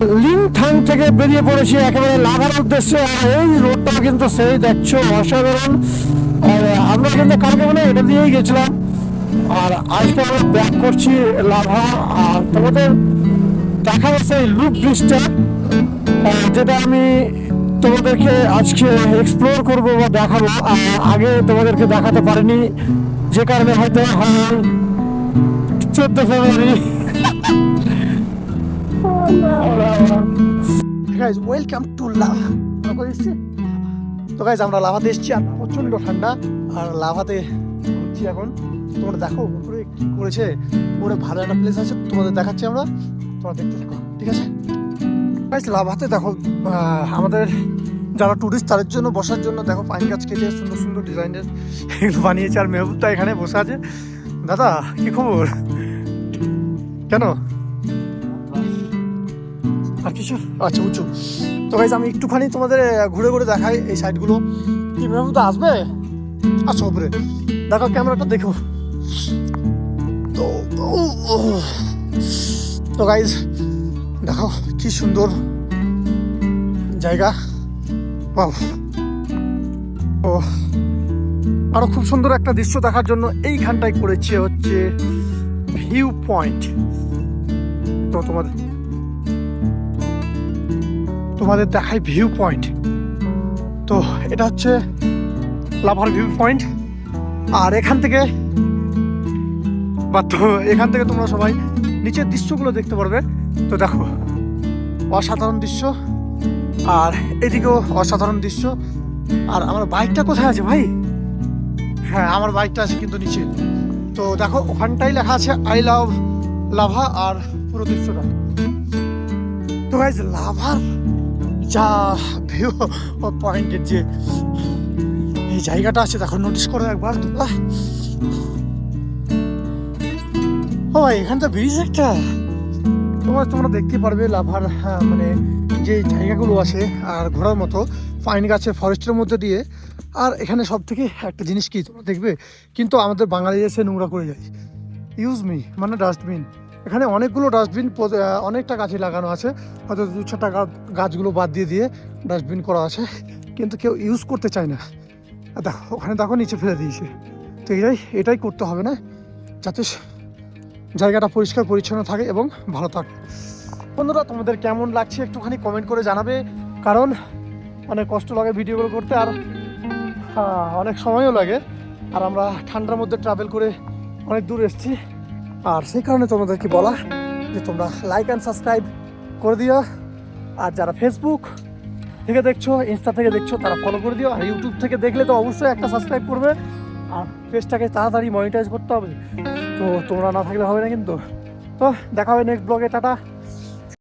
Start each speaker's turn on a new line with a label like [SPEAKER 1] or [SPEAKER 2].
[SPEAKER 1] লিংথাং থেকে বেরিয়ে পড়েছি একেবারে লাভার উদ্দেশ্যে। আর এই রোডটা কিন্তু সেই দেখছ, অসাধারণ। আর আমরা কিন্তু কালকে মানে এটা দিয়েই গেছিলাম। আর আজকে আমরা ব্যাক করছি লাভা। আর তোমাদের দেখা যাচ্ছে এই লুপ ব্রিজটা যেটা আমি তোমাদেরকে আজকে এক্সপ্লোর করব বা দেখাবো। আগে তোমাদেরকে দেখাতে পারিনি, যে কারণে হয়তো চোদ্দ ফেব্রুয়ারি। গাইজ ওয়েলকাম টু লাভা আমরা এসেছি তো গাইজ আমরা লাভাতে এসেছি। আর প্রচণ্ড ঠান্ডা। আর লাভাতে ঘুরছি এখন। তোমরা দেখো উপরে কি করেছে। উপরে ভালো একটা প্লেস আছে তোমাদের দেখাচ্ছি আমরা। তোমরা দেখতে থাকো ঠিক আছে? গাইজ লাভাতে দেখো আমাদের যারা টুরিস্ট তাদের জন্য বসার জন্য দেখো পাইন গাছ কেটে সুন্দর সুন্দর ডিজাইনের এগুলো বানিয়েছে। আর মেহবুবটা এখানে বসে আছে। দাদা কি খবর? কেন? আর কিছু আচ্ছা উঁচু তো গাইজ আমি একটুখানি তোমাদের ঘুরে ঘুরে দেখাই এই সাইডগুলো তো আসবে? আচ্ছা উপরে। দেখো ক্যামেরাটা দেখো। তো। তো গাইজ দেখো কি সুন্দর জায়গা। বাহ ও। আরও খুব সুন্দর একটা দৃশ্য দেখার জন্য এইখানটায় করেছে হচ্ছে ভিউ পয়েন্ট তো তোমাদের তোমাদের দেখাই ভিউ পয়েন্ট তো এটা হচ্ছে লাভার ভিউ পয়েন্ট আর এখান থেকে বা তো এখান থেকে তোমরা সবাই নিচের দৃশ্যগুলো দেখতে পারবে। তো দেখো, অসাধারণ দৃশ্য। আর এদিকেও অসাধারণ দৃশ্য। আর আমার বাইকটা কোথায় আছে ভাই? হ্যাঁ আমার বাইকটা আছে কিন্তু নিচে। তো দেখো, ওখানটাই লেখা আছে আই লাভ লাভা আর পুরো দৃশ্যটা। তো লাভার যা ভিউ পয়েন্টের যে এই জায়গাটা আছে দেখো নোটিস করো একবার তোমরা। ও ভাই এখানে তো ব্রিজ একটা। তোমরা তোমরা দেখতে পারবে লাভার হ্যাঁ, মানে যে জায়গাগুলো আছে আর ঘোরার মতো পাইন গাছের ফরেস্টের মধ্যে দিয়ে। আর এখানে সব থেকে একটা জিনিস কি তোমরা দেখবে? কিন্তু আমাদের বাঙালি এসে নোংরা করে যায়। ইউজ মি মানে ডাস্টবিন এখানে অনেকগুলো ডাস্টবিন অনেকটা গাছে লাগানো আছে। হয়তো দু চারটা গাছগুলো বাদ দিয়ে দিয়ে ডাস্টবিন করা আছে। কিন্তু কেউ ইউজ করতে চায় না। দেখো, ওখানে দেখো নিচে ফেলে দিয়েছে। তো এটাই এটাই করতে হবে না? যাতে জায়গাটা পরিষ্কার পরিচ্ছন্ন থাকে এবং ভালো থাকে। বন্ধুরা, তোমাদের কেমন লাগছে একটুখানি কমেন্ট করে জানাবে। কারণ অনেক কষ্ট লাগে ভিডিওগুলো করতে আর অনেক সময়ও লাগে। আর আমরা ঠান্ডার মধ্যে ট্রাভেল করে অনেক দূর এসেছি। আর সেই কারণে তোমাদেরকে বলা যে তোমরা লাইক অ্যান্ড সাবস্ক্রাইব করে দিও। আর যারা ফেসবুক থেকে দেখছ ইনস্টা থেকে দেখছ, তারা ফলো করে দিও। আর ইউটিউব থেকে দেখলে তো অবশ্যই একটা সাবস্ক্রাইব করবে। আর পেজটাকে তাড়াতাড়ি মনিটাইজ করতে হবে। তো তোমরা না থাকলে হবে না কিন্তু। তো দেখা হবে নেক্সট ব্লগে টাটা।